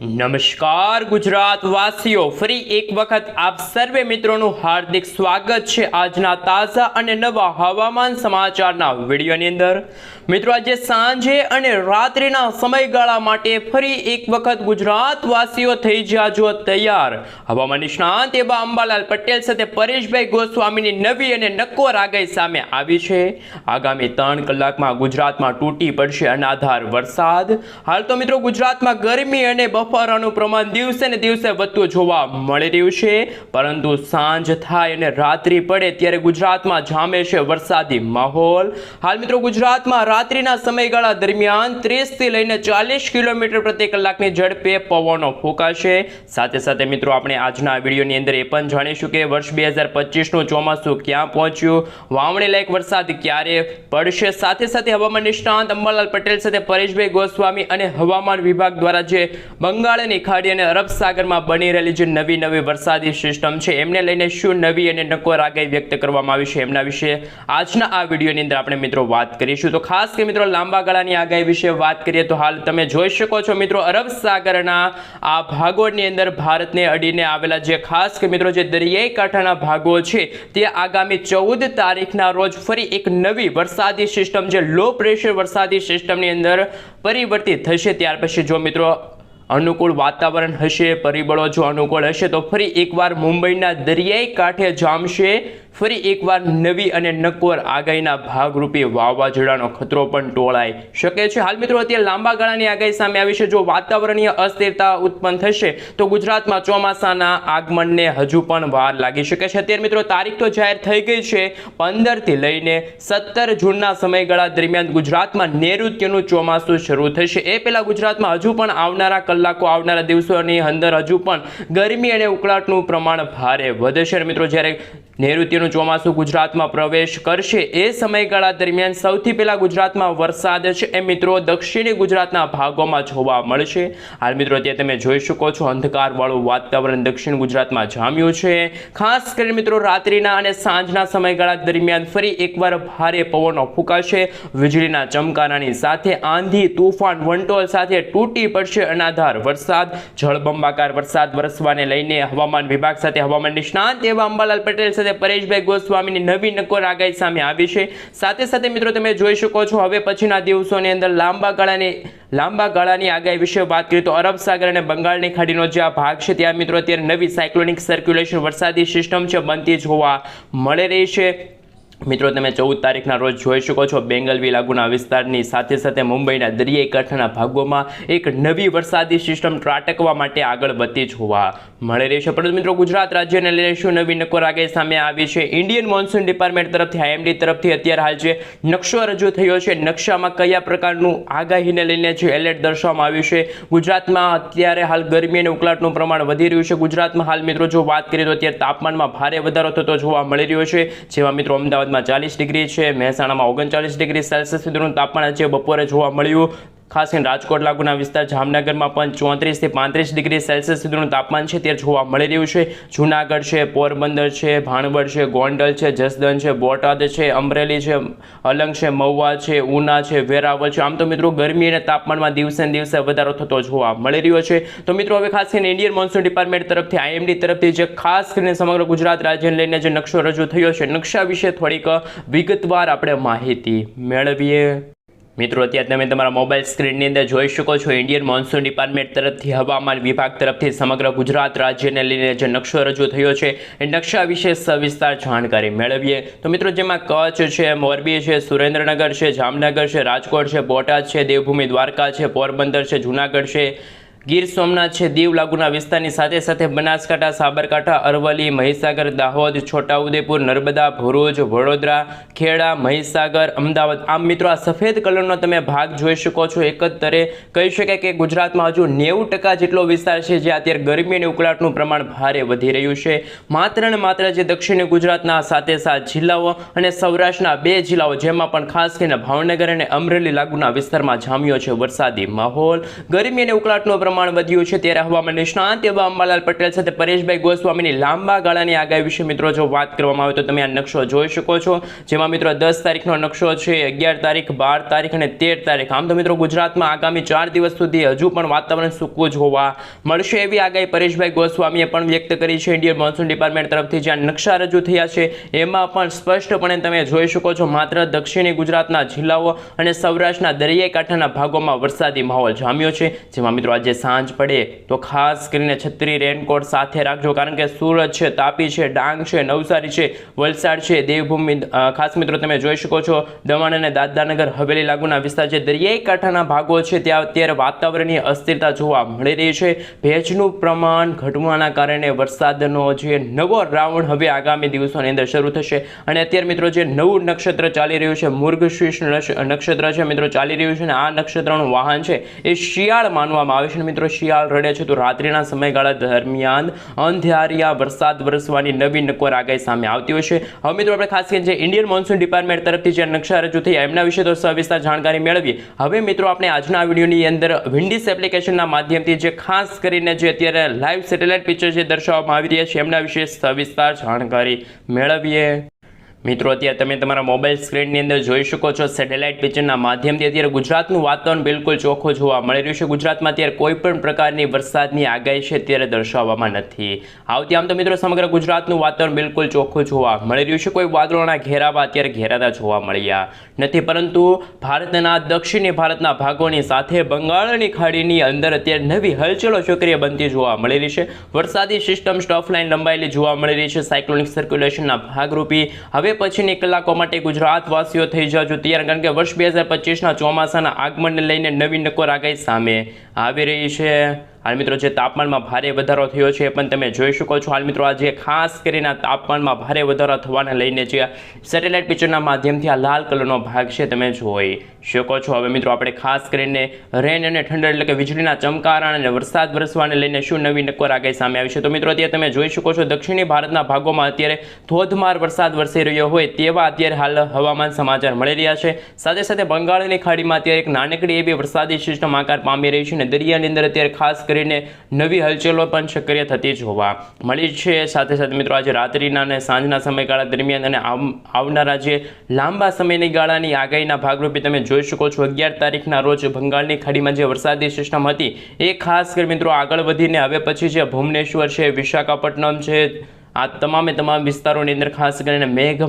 નમસ્કાર ગુજરાત વાસીઓ ફરી એક વખત આપ સર્વે મિત્રોનું હાર્દિક સ્વાગત છે આજના તાજા અને નવા હવામાન સમાચારના વિડીયોની અંદર. મિત્રો, આજે સાંજે અને રાત્રિના સમયગાળા માટે ફરી એક વખત ગુજરાત વાસીઓ થઈ જાજો તૈયાર. હવામાન નિષ્ણાંત એવા અંબાલાલ પટેલ સાથે પરેશભાઈ ગોસ્વામીની નવી અને નક્કોર આગાહી સામે આવી છે. આગામી ત્રણ કલાકમાં ગુજરાતમાં તૂટી પડશે અનાધાર વરસાદ. હાલ તો મિત્રો ગુજરાતમાં ગરમી અને બફારાનું પ્રમાણ દિવસે ને દિવસે વધતું જોવા મળી રહ્યું છે. પરંતુ સાંજ થાય અને રાત્રિ પડે ત્યારે ગુજરાતમાં જામે છે વરસાદી માહોલ. હાલ મિત્રો ગુજરાતમાં રાત્રિના સમયગાળા દરમિયાન ત્રીસથી લઈને ચાલીસ કિલોમીટર પ્રતિ કલાકની ઝડપે પવનો ફૂંકાશે. સાથે સાથે મિત્રો આપણે આજના વિડીયોની અંદર એ પણ જાણીશું કે વર્ષ બે હજાર પચીસનું ચોમાસું ક્યાં પહોંચ્યું, વાવણી લાયક વરસાદ ક્યારે પડશે? સાથે સાથે હવામાન નિષ્ણાંત અંબાલાલ પટેલ સાથે પરેશભાઈ ગોસ્વામી અને હવામાન વિભાગ દ્વારા જે બંગાળની ખાડી અને અરબ સાગરમાં બની રહેલી જે નવી નવી વરસાદી સિસ્ટમ છે, એમને લઈને શું નવી અને નકોર આગાહી વ્યક્ત કરવામાં આવી છે એમના વિશે આજના આ વિડીયોની અંદર આપણે મિત્રો વાત કરીશું. તો ખાસ કે મિત્રો લાંબા ગાળાની આગાહી વિશે વાત કરીએ તો હાલ તમે જોઈ શકો છો મિત્રો અરબ સાગરના આ ભાગોની અંદર ભારતને અડીને આવેલા જે ખાસ કે મિત્રો જે દરિયાઈ કાંઠાના ભાગો છે, તે આગામી ચૌદ તારીખના રોજ ફરી એક નવી વરસાદી સિસ્ટમ, જે લો પ્રેશર વરસાદી સિસ્ટમની અંદર પરિવર્તિત થશે. ત્યાર પછી જો મિત્રો અનુકૂળ વાતાવરણ હશે પરિબળો જો અનુકૂળ હશે તો ફરી એકવાર મુંબઈના દરિયાઈ કાંઠે જામશે ફરી એકવાર નવી અને નક્કોર આગાહીના ભાગરૂપે વાવાઝોડાનો ખતરો પણ ટોળાઈ શકે છે. હાલ મિત્રો અત્યારે લાંબા ગાળાની આગાહી સામે આવી છે. જો વાતાવરણીય અસ્થિરતા ઉત્પન્ન થશે, તો ગુજરાતમાં ચોમાસાના આગમનને હજુ પણ વાર લાગી શકે છે. અત્યારે મિત્રો તારીખ તો જાહેર થઈ ગઈ છે. પંદરથી લઈને સત્તર જૂનના સમયગાળા દરમિયાન ગુજરાતમાં નૈઋત્યનું ચોમાસું શરૂ થશે. એ પહેલાં ગુજરાતમાં હજુ પણ આવનારા કલાકો, આવનારા દિવસોની અંદર હજુ પણ ગરમી અને ઉકળાટનું પ્રમાણ ભારે વધશે. અને મિત્રો જ્યારે નૈઋત્યનું ચોમાસું ગુજરાતમાં પ્રવેશ કરશે. એ સમયગાળા દરમિયાન સૌથી પહેલા ગુજરાતમાં વરસાદ છે. એ મિત્રો દક્ષિણી ગુજરાતના ભાગોમાં જોવા મળશે. હાલ મિત્રો અત્યારે તમે જોઈ શકો છો, અંધકારવાળું વાતાવરણ દક્ષિણ ગુજરાતમાં જામ્યું છે. ખાસ કરીને મિત્રો રાત્રિના અને સાંજના સમયગાળા દરમિયાન ફરી એકવાર ભારે પવનો ફૂંકાશે. વીજળીના ચમકારાની સાથે આંધી, તુફાન, વંટોળ સાથે તૂટી પડશે અનાધાર વરસાદ. જળબંબાકાર વરસાદ વરસવાને લઈને હવામાન વિભાગ સાથે હવામાન નિષ્ણાંત એવા અંબાલાલ પટેલ સાથે પરેશભાઈ ગોસ્વામીની નવી નકોર આગાહી સામે આવી છે. સાથે સાથે મિત્રો તમે જોઈ શકો છો, હવે પછીના દિવસોની અંદર લાંબા ગાળાની લાંબા ગાળાની આગાહી વિશે વાત કરીએ તો અરબ સાગર અને બંગાળની ખાડીનો જે આ ભાગ છે, ત્યાં મિત્રો અત્યારે નવી સાયક્લોનિક સર્ક્યુલેશન વરસાદી સિસ્ટમ છે, બનતી જોવા મળી રહી છે. મિત્રો, તમે ચૌદ તારીખના રોજ જોઈ શકો છો બેંગલવી લાગુના વિસ્તારની સાથે સાથે મુંબઈના દરિયાઈ કાંઠાના ભાગોમાં એક નવી વરસાદી સિસ્ટમ ત્રાટકવા માટે આગળ વધતી જોવા મળી રહી છે. પરંતુ મિત્રો, ગુજરાત રાજ્યને લઈને શું નવી નકોર આગાહી સામે આવી છે? ઇન્ડિયન મોન્સૂન ડિપાર્ટમેન્ટ તરફથી આઈએમડી તરફથી અત્યારે હાલ જે નકશો રજૂ થયો છે, નકશામાં કયા પ્રકારનું આગાહીને લઈને જે એલર્ટ દર્શાવવામાં આવ્યું છે? ગુજરાતમાં અત્યારે હાલ ગરમી અને ઉકળાટનું પ્રમાણ વધી રહ્યું છે. ગુજરાતમાં હાલ મિત્રો, જો વાત કરીએ તો અત્યારે તાપમાનમાં ભારે વધારો થતો જોવા મળી રહ્યો છે. જેમાં મિત્રો, અમદાવાદ અમદાવાદમાં ચાલીસ ડિગ્રી છે મહેસાણામાં ઓગણચાલીસ ડિગ્રી સેલ્સિયસ સુધીનું તાપમાન છે બપોરે જોવા મળ્યું. ખાસ કરીને રાજકોટ લાગુના વિસ્તાર જામનગરમાં પણ ચોત્રીસથી પાંત્રીસ ડિગ્રી સેલ્સિયસ સુધીનું તાપમાન છે. તે જોવા મળી રહ્યું છે. જૂનાગઢ છે, પોરબંદર છે, ભાણવડ છે, ગોંડલ છે જસદન છે, બોટાદ છે, અમરેલી છે, અલંગ છે, મહુવા છે, ઉના છે, વેરાવળ છે. આમ તો મિત્રો ગરમી અને તાપમાનમાં દિવસે દિવસે વધારો થતો જોવા મળી રહ્યો છે. તો મિત્રો હવે ખાસ કરીને ઇન્ડિયન મોન્સૂન ડિપાર્ટમેન્ટ તરફથી આઈએમડી તરફથી જે ખાસ કરીને સમગ્ર ગુજરાત રાજ્યને લઈને જે નકશો રજૂ થયો છે, નકશા વિશે થોડીક વિગતવાર આપણે માહિતી મેળવીએ. મિત્રો, અત્યારે તમે તમારા મોબાઈલ સ્ક્રીનની અંદર જોઈ શકો છો, ઇન્ડિયન મોન્સૂન ડિપાર્ટમેન્ટ તરફથી હવામાન વિભાગ તરફથી સમગ્ર ગુજરાત રાજ્યને લઈને જે નકશો રજૂ થયો છે, એ નકશા વિશે સવિસ્તાર જાણકારી મેળવીએ. તો મિત્રો, જેમાં કચ્છ છે, મોરબી છે, સુરેન્દ્રનગર છે, જામનગર છે, રાજકોટ છે, બોટાદ છે, દેવભૂમિ દ્વારકા છે, પોરબંદર છે, જૂનાગઢ છે ગીર સોમનાથ છે, દીવ લાગુના વિસ્તારની સાથે સાથે બનાસકાંઠા, સાબરકાંઠા, અરવલ્લી, મહીસાગર, દાહોદ, છોટાઉદેપુર, નર્મદા, ભરૂચ, વડોદરા, ખેડા, મહીસાગર, અમદાવાદ. આમ મિત્રો, આ સફેદ કલરનો તમે ભાગ જોઈ શકો છો. એકંદરે કહી શકાય કે ગુજરાતમાં હજુ નેવું ટકા જેટલો વિસ્તાર છે, જે અત્યારે ગરમી અને ઉકળાટનું પ્રમાણ ભારે વધી રહ્યું છે. માત્ર ને માત્ર જે દક્ષિણ ગુજરાતના સાથે સાત જિલ્લાઓ અને સૌરાષ્ટ્રના બે જિલ્લાઓ, જેમાં પણ ખાસ કરીને ભાવનગર અને અમરેલી લાગુના વિસ્તારમાં જામ્યો છે વરસાદી માહોલ. ગરમી અને ઉકળાટનું પ્રમાણ વધ્યું છે ત્યારે હવામાન નિષ્ણાંત એવા અંબાલાલ પટેલ સાથે પરેશભાઈ ગોસ્વામીની લાંબા ગાળાની આગાહી વિશે મિત્રો જો વાત કરવામાં આવે તો તમે આ નકશો જોઈ શકો છો. જેમાં મિત્રો દસ તારીખનો નકશો છે, અગિયાર તારીખ, બાર તારીખ અને તેર તારીખ. આમ તો મિત્રો ગુજરાતમાં આગામી ચાર દિવસ સુધી હજુ પણ વાતાવરણ સૂકવું જોવા મળશે એવી આગાહી પરેશભાઈ ગોસ્વામીએ પણ વ્યક્ત કરી છે. ઇન્ડિયન મોન્સૂન ડિપાર્ટમેન્ટ તરફથી જ્યાં નકશા રજૂ થયા છે, એમાં પણ સ્પષ્ટપણે તમે જોઈ શકો છો, માત્ર દક્ષિણી ગુજરાતના જિલ્લાઓ અને સૌરાષ્ટ્રના દરિયાઈ કાંઠાના ભાગોમાં વરસાદી માહોલ જામ્યો છે. જેમાં મિત્રો આજે સાંજ પડે તો ખાસ કરીને છત્રી રેનકોટ સાથે રાખજો. કારણ કે સુરત છે, તાપી છે, ડાંગ છે, નવસારી છે, વલસાડ છે, દેવભૂમિ ખાસ મિત્રો તમે જોઈ શકો છો, દમણ અને દાદરાનગર હવેલી લાગુના વિસ્તાર જે દરિયાઈ કાંઠાના ભાગો છે, ત્યાં અત્યારે વાતાવરણીય અસ્થિરતા જોવા મળી રહી છે. ભેજનું પ્રમાણ ઘટવાના કારણે વરસાદનો જે નવો રાઉન્ડ હવે આગામી દિવસોની અંદર શરૂ થશે. અને અત્યારે મિત્રો જે નવું નક્ષત્ર ચાલી રહ્યું છે મુર્ગશીર્ષ નક્ષ- નક્ષત્ર છે મિત્રો ચાલી રહ્યું છે અને આ નક્ષત્રનું વાહન છે, એ શિયાળ માનવામાં આવે છે. મિત્રો, શિયાળ રડે છે તો રાત્રિના સમયગાળા દરમિયાન અંધારિયા વરસાદ વરસવાની નવી નકોર આગાહી સામે આવતી હોય છે. હવે મિત્રો, આપણે ખાસ કરીને જે ઇન્ડિયન મોન્સૂન ડિપાર્ટમેન્ટ તરફથી જે નકશા રજૂ થઈ એમના વિશે તો સવિસ્તાર જાણકારી મેળવીએ. હવે મિત્રો, આપણે આજના વિડીયોની અંદર વિન્ડિસ એપ્લિકેશનના માધ્યમથી જે ખાસ કરીને જે અત્યારે લાઈવ સેટેલાઇટ પિક્ચર જે દર્શાવવામાં આવી રહ્યા છે એમના વિશે સવિસ્તાર જાણકારી મેળવીએ. મિત્રો, અત્યારે તમે તમારા મોબાઈલ સ્ક્રીનની અંદર જોઈ શકો છો સેટેલાઇટ પિક્ચરના માધ્યમથી અત્યારે ગુજરાતનું વાતાવરણ બિલકુલ ચોખ્ખું જોવા મળી રહ્યું છે. ગુજરાતમાં અત્યારે કોઈ પણ પ્રકારની વરસાદની આગાહી છે અત્યારે દર્શાવવામાં નથી. આવતી આમ તો મિત્રો, સમગ્ર ગુજરાતનું વાતાવરણ બિલકુલ ચોખ્ખું જોવા મળી રહ્યું છે. કોઈ વાદળોના ઘેરાવા અત્યારે ઘેરાતા જોવા મળ્યા નથી. પરંતુ ભારતના દક્ષિણી ભારતના ભાગોની સાથે બંગાળની ખાડીની અંદર અત્યારે નવી હલચલો સક્રિય બનતી જોવા મળી રહી છે. વરસાદી સિસ્ટમ સ્ટફ લાઇન લંબાયેલી જોવા મળી રહી છે. સાયક્લોનિક સર્ક્યુલેશનના ભાગરૂપી. હવે પછીની કલાકો માટે ગુજરાતવાસીઓ થઈ જજો તૈયાર કારણ કે વર્ષ બે હજાર પચીસના ચોમાસાના આગમનને લઈને નવી નકોર આગાહી સામે આવી રહી છે. હાલ મિત્રો, જે તાપમાનમાં ભારે વધારો થયો છે એ પણ તમે જોઈ શકો છો. હાલ મિત્રો, આજે ખાસ કરીને તાપમાનમાં ભારે વધારો થવાને લઈને જે સેટેલાઇટ પિક્ચરના માધ્યમથી આ લાલ કલરનો ભાગ છે તમે જોઈ શકો છો. હવે મિત્રો, આપણે ખાસ કરીને રેન અને ઠંડર એટલે કે વીજળીના ચમકારા અને વરસાદ વરસવાને લઈને શું નવી નક્કર આગાહી સામે આવી છે? તો મિત્રો, અત્યારે તમે જોઈ શકો છો, દક્ષિણી ભારતના ભાગોમાં અત્યારે ધોધમાર વરસાદ વરસી રહ્યો હોય તેવા અત્યારે હાલ હવામાન સમાચાર મળી રહ્યા છે. સાથે સાથે બંગાળની ખાડીમાં અત્યારે એક નાનકડી એવી વરસાદી સિસ્ટમ આકાર પામી રહી છે અને દરિયાની અંદર અત્યારે ખાસ કરીને નવી હલચલો પણ સક્રિય થતી જોવા મળી છે. સાથે સાથે મિત્રો, આજે રાત્રિના અને સાંજના સમયગાળા દરમિયાન અને આવનારા જે લાંબા સમયની ગાળાની આગાહીના ભાગરૂપે તમે જોઈ શકો છો, અગિયાર તારીખના રોજ બંગાળની ખાડીમાં જે વરસાદી સિસ્ટમ હતી, એ ખાસ કરી મિત્રો આગળ વધીને હવે પછી જે ભુવનેશ્વર છે, વિશાખાપટ્ટનમ છે આ તમામે તમામ વિસ્તારોની અંદર ખાસ કરીને મેઘ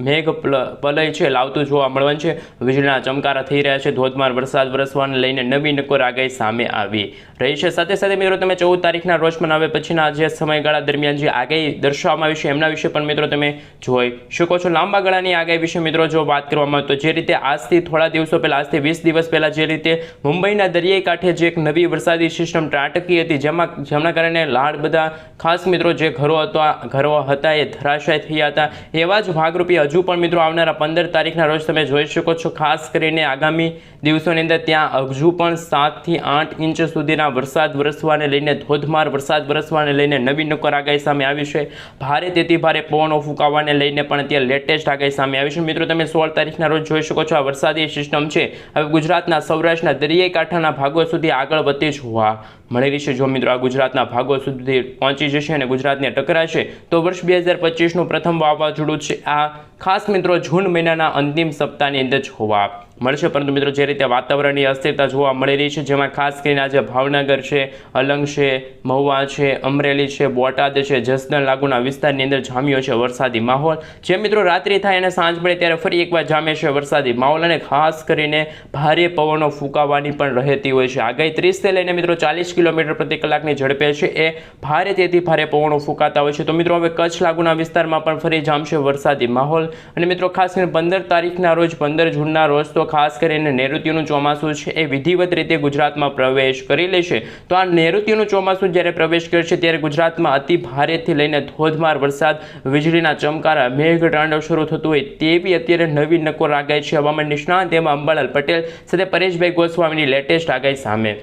મેઘ પ્લ- પલય છે લાવતું જોવા મળવાનું છે. વીજળીના ચમકારા થઈ રહ્યા છે. ધોધમાર વરસાદ વરસવાને લઈને નવી નકોર આગાહી સામે આવી રહી છે. સાથે સાથે મિત્રો, તમે ચૌદ તારીખના રોજ પણ પછીના જે સમયગાળા દરમિયાન જે આગાહી દર્શાવવામાં આવી છે, એમના વિશે પણ મિત્રો તમે જોઈ શકો છો. લાંબા ગાળાની આગાહી વિશે મિત્રો, જો વાત કરવામાં આવે તો જે રીતે આજથી થોડા દિવસો પહેલા, આજથી વીસ દિવસ પહેલાં જે રીતે મુંબઈના દરિયાઈ કાંઠે જે એક નવી વરસાદી સિસ્ટમ ત્રાટકી હતી, જેમાં, જેમના કારણે લાડ બધા ખાસ મિત્રો જે ઘરો હતા ઘરો હતા, એ ધરાશાય થયા હતા. એવા જ ભાગરૂપે હજુ પણ મિત્રો આવનારા પંદર તારીખના રોજ તમે જોઈ શકો છો, ખાસ કરીને આગામી દિવસોની અંદર ત્યાં હજુ પણ સાતથી આઠ ઇંચ સુધીના વરસાદ વરસવાને લઈને ધોધમાર વરસાદ વરસવાને લઈને નવી નકર આગાહી સામે આવી છે. ભારે તેથી ભારે પવનો ફૂંકાવાને લઈને પણ અત્યારે લેટેસ્ટ આગાહી સામે આવી છે. મિત્રો, તમે સોળ તારીખના રોજ જોઈ શકો છો આ વરસાદી સિસ્ટમ છે. હવે ગુજરાતના સૌરાષ્ટ્રના દરિયાઈ કાંઠાના ભાગો સુધી આગળ વધતી જોવા મળી રહેશે જો મિત્રો આ ગુજરાતના ભાગો સુધી પહોંચી જશે અને ગુજરાતને ટકરાશે, તો વર્ષ બે હજાર પચીસનું પ્રથમ વાવાઝોડું છે. આ ખાસ મિત્રો જૂન મહિનાના અંતિમ સપ્તાહની અંદર જોવા મળશે, પરંતુ મિત્રો જે રીતે વાતાવરણની અસ્થિરતા જોવા મળી રહી છે, જેમાં ખાસ કરીને આજે ભાવનગર છે, અલંગ છે, મહુવા છે, અમરેલી છે, બોટાદ છે, જસદણ લાગુના વિસ્તારની અંદર જામ્યો છે વરસાદી માહોલ. જે મિત્રો રાત્રિ થાય અને સાંજ પડે ત્યારે ફરી એકવાર જામે છે વરસાદી માહોલ અને ખાસ કરીને ભારે પવનો ફૂંકાવાની પણ રહેતી હોય છે. આગાહી ત્રીસથી લઈને મિત્રો ચાલીસ કિલોમીટર પ્રતિ કલાકની ઝડપે છે. એ ભારે તેથી ભારે પવનો ફૂંકાતા હોય છે. તો મિત્રો હવે કચ્છ લાગુના વિસ્તારમાં પણ ફરી જામશે વરસાદી માહોલ. અને મિત્રો ખાસ કરીને પંદર તારીખના રોજ, પંદર જૂનના રોજ તો ખાસ કરીને નૈઋત્યનું ચોમાસું છે, એ વિધિવત રીતે ગુજરાતમાં પ્રવેશ કરી લેશે તો આ નૈઋત્યનું ચોમાસું જ્યારે પ્રવેશ કરશે, ત્યારે ગુજરાતમાં અતિ ભારેથી લઈને ધોધમાર વરસાદ, વીજળીના ચમકારા મેઘતાંડવ શરૂ થતું હોય તેવી અત્યારે નવી નકોર આગાહી છે. હવામાન નિષ્ણાંત એમાં અંબાલાલ પટેલ સાથે પરેશભાઈ ગોસ્વામીની લેટેસ્ટ આગાહી સામે.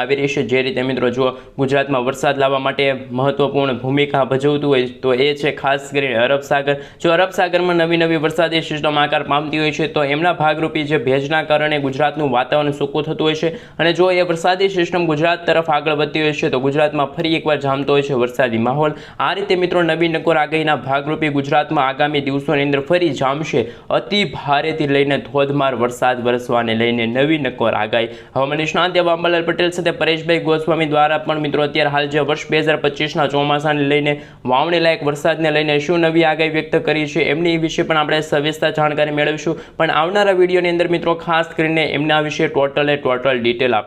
આવી રહી છે. જે રીતે મિત્રો જો ગુજરાતમાં વરસાદ લાવવા માટે મહત્વપૂર્ણ ભૂમિકા ભજવતું હોય તો એ છે ખાસ કરીને અરબ સાગર. જો અરબ સાગરમાં નવી નવી વરસાદી સિસ્ટમ આકાર પામતી હોય છે તો એમના ભાગરૂપી જે ભેજના કારણે ગુજરાતનું વાતાવરણ સૂકું થતું હોય છે. અને જો એ વરસાદી સિસ્ટમ ગુજરાત તરફ આગળ વધતી હોય છે તો ગુજરાતમાં ફરી એકવાર જામતો હોય છે વરસાદી માહોલ. આ રીતે મિત્રો નવી નકોર આગાહીના ભાગરૂપે ગુજરાતમાં આગામી દિવસોની અંદર ફરી જામશે. અતિ ભારેથી લઈને ધોધમાર વરસાદ વરસવાને લઈને નવી નકોર આગાહી. હવામાન નિષ્ણાંત એવા અંબાલાલ પટેલ સાથે પરેશભાઈ ગોસ્વામી દ્વારા પણ મિત્રો અત્યારે હાલ જે વર્ષ બે હજાર પચીસના ચોમાસાને લઈને વાવણી લાયક વરસાદને લઈને શું નવી આગાહી વ્યક્ત કરી છે એમની વિશે પણ આપણે સવિસ્તર જાણકારી મેળવીશું. પણ આવનારા વિડીયોની અંદર મિત્રો ખાસ કરીને એમના વિશે ટોટલ એ ટોટલ ડિટેલ આપણે